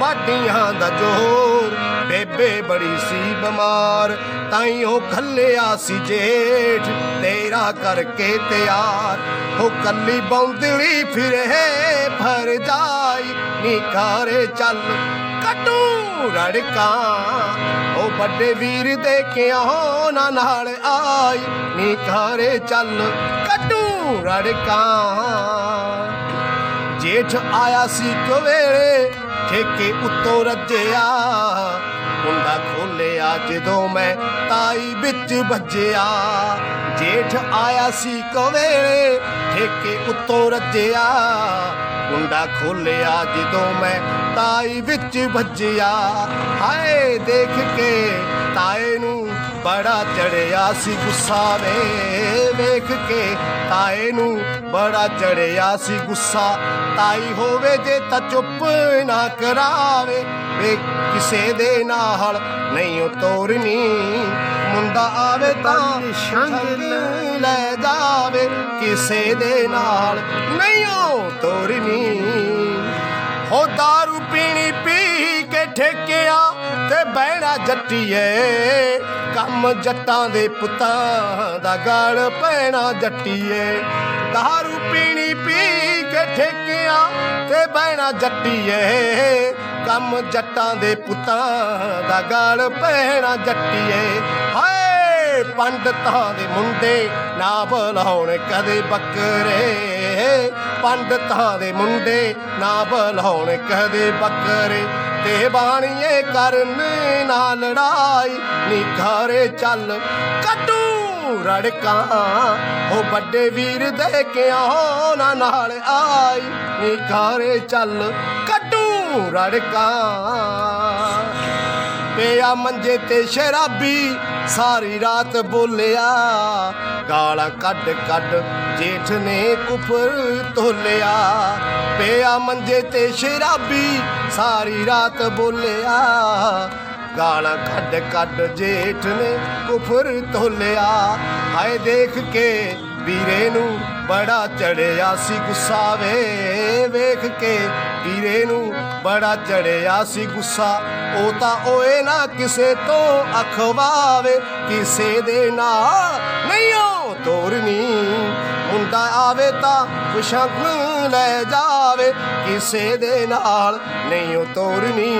ਬਾਡੀਆਂ ਦਾ ਜੋਰ। ਬੇਬੇ ਬੜੀ ਸੀ ਬਿਮਾਰ, ਤਾਈ ਉਹ ਖੱਲਿਆ ਸੀ ਜੇਠ। ਤੇਰਾ ਕਰਕੇ ਤਿਆਰ ਉਹ ਕੱਲੀ ਬੌਂਦਲੀ ਫਿਰੇ ਫਰ ਜਾਈ। ਨੀ ਚੱਲ ਕੱਟੂ ਰੜਕਾਂ, ਉਹ ਵੱਡੇ ਵੀਰ ਦੇ ਕੇ ਨਾ ਨਾਲ ਆਈ। ਨੀ ਘਰੇ ਚੱਲ ਕੱਟੂ ਰੜਕਾਂ। ਜੇਠ ਆਇਆ ਸੀ ਕਵੇਲੇ ਠੇਕੇ ਉੱਤੋਂ ਰੱਜਿਆ ਕੁੰਡਾ ਖੋਲਿਆ ਜਦੋਂ ਮੈਂ ਤਾਈ ਵਿੱਚ ਵੱਜਿਆ। ਜੇਠ ਆਇਆ ਸੀ ਕਵੇਲੇ, ਠੇਕੇ ਉੱਤੋਂ ਰੱਜਿਆ। ਕੁੰਡਾ ਖੋਲਿਆ ਜਦੋਂ ਮੈਂ ਤਾਈ ਵਿੱਚ ਵੱਜਿਆ। ਹਾਏ, ਦੇਖ ਕੇ ਤਾਏ ਨੂੰ ਬੜਾ ਚੜਿਆ ਸੀ ਗੁੱਸਾ ਵੇ ਵੇਖ ਕੇ ਤਾਏ ਨੂੰ ਬੜਾ ਚੜਿਆ ਸੀ ਗੁੱਸਾ। ਤਾਈ ਹੋਵੇ ਜੇ ਤਾਂ ਚੁੱਪ ਨਾ ਕਰਾਵੇ ਵੇ ਕਿਸੇ ਦੇ ਨਾਲ ਨਹੀਂ ਤੋਰਨੀ। ਮੁੰਡਾ ਆਵੇ ਤਾਂ ਸ਼ੰਗ ਲੈ। ਜਾਵੇ ਕਿਸੇ ਦੇ ਨਾਲ ਨਹੀਂ ਤੋਰਨੀ। ਹੋ ਦਾਰੂ ਪੀਣੀ ਪੀ ਕੇ ਠੇਕਿਆ ਤੇ ਬਹਿਣਾ ਜੱਟੀਏ ਕੰਮ ਜੱਟਾਂ ਦੇ ਪੁੱਤਾਂ ਦਾ ਗਲ ਪੈਣਾ ਜੱਟੀਏ। ਦਾਰੂ ਪੀਣੀ ਪੀ ਕੇ ਠੇਕਿਆ ਤੇ ਬਹਿਣਾ ਜੱਟੀਏ। ਕੰਮ ਜੱਟਾਂ ਦੇ ਪੁੱਤਾਂ ਦਾ ਗਲ ਪੈਣਾ ਜੱਟੀਏ। ਹਾਏ, ਪੰਡਤਾਂ ਦੇ ਮੁੰਡੇ ਨਾ ਬੁਲਾਉਣ ਕਦੇ ਬੱਕਰੇ। ਪੰਡਤਾਂ ਦੇ ਮੁੰਡੇ ਨਾ ਬੁਲਾਉਣ ਕਦੇ ਬੱਕਰੇ। ਤੇ ਬਾਣੀਏ ਕਰਨ ਨਾ ਲੜਾਈ। ਨੀ ਘਰੇ ਚੱਲ ਕੱਟੂ ਰੜਕਾਂ। ਉਹ ਵੱਡੇ ਵੀਰ ਦੇ ਕੇ ਨਾ ਨਾਲ ਆਈ। ਨੀ ਘਰੇ ਚੱਲ ਕੱਟੂ ਰੜਕਾਂ। ਪਿਆ ਮੰਜੇ ਤੇ ਸ਼ਰਾਬੀ, ਸਾਰੀ ਰਾਤ ਬੋਲਿਆ। ਗਾਲਾਂ ਕੱਢ ਕੱਢ ਜੇਠ ਨੇ ਕੁਫਰ ਤੋਲਿਆ। ਪਿਆ ਮੰਜੇ ਤੇ ਸ਼ਰਾਬੀ, ਸਾਰੀ ਰਾਤ ਬੋਲਿਆ। ਗਾਲਾਂ ਕੱਢ ਕੱਢ ਜੇਠ ਨੇ ਕੁਫਰ ਤੋਲਿਆ। ਹਾਏ ਦੇਖ ਕੇ ਵੀਰੇ ਨੂੰ ਬੜਾ ਚੜਿਆ ਸੀ ਗੁੱਸਾ ਵੇ। ਵੇਖ ਕੇ ਵੀਰੇ ਨੂੰ ਬੜਾ ਚੜਿਆ ਸੀ ਗੁੱਸਾ। ਉਹ ਤਾਂ ਓਏ ਨਾ ਕਿਸੇ ਤੋਂ ਅਖਵਾਵੇ, ਕਿਸੇ ਦੇ ਨਾਲ ਨਹੀਂ ਉਹ ਤੋਰਨੀ। ਹੁੰਦਾ ਆਵੇ ਤਾਂ ਕੁਸ਼ੰਗ ਲੈ ਜਾਵੇ ਕਿਸੇ ਦੇ ਨਾਲ ਨਹੀਂ ਉਹ ਤੋਰਨੀ।